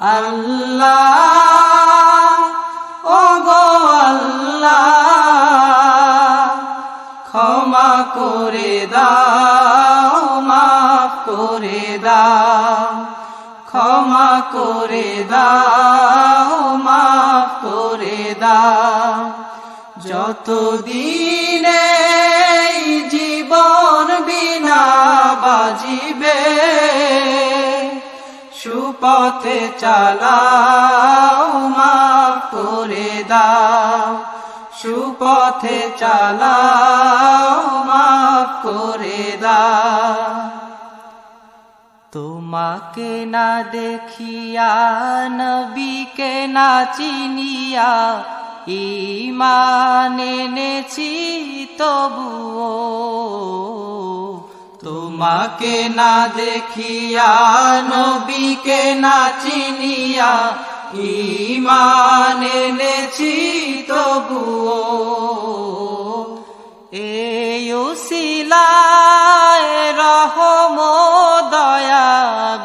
আল্লাহ ও গো আল্লাহ, ক্ষমা করে দাও, মাফ করে দাও, ক্ষমা করে দাও, মাফ করে দাও যত সুপথে চালাও, মাফ করে দাও। সুপথে চালাও, মাফ করে দাও। তোমাকে না দেখিয়া, নবীকে না চিনিয়া ইমান এনেছি তবুও তোমাকে না দেখিয়া, নবীকে না চিনিয়া ইমান এনেছি তবুও। এই উসিলায় রহম দয়া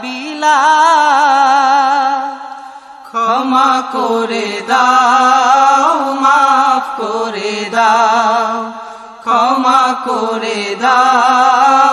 বিলা। ক্ষমা করে দাও, মাফ করে দাও, ক্ষমা করে দাও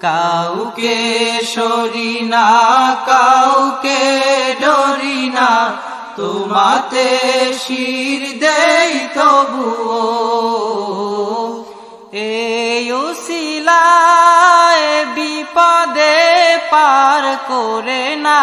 কাউকে সরি না, কাউকে ডরি না, তোমাতে শির দেই তবুও। এসিলা বিপদে পার করে না।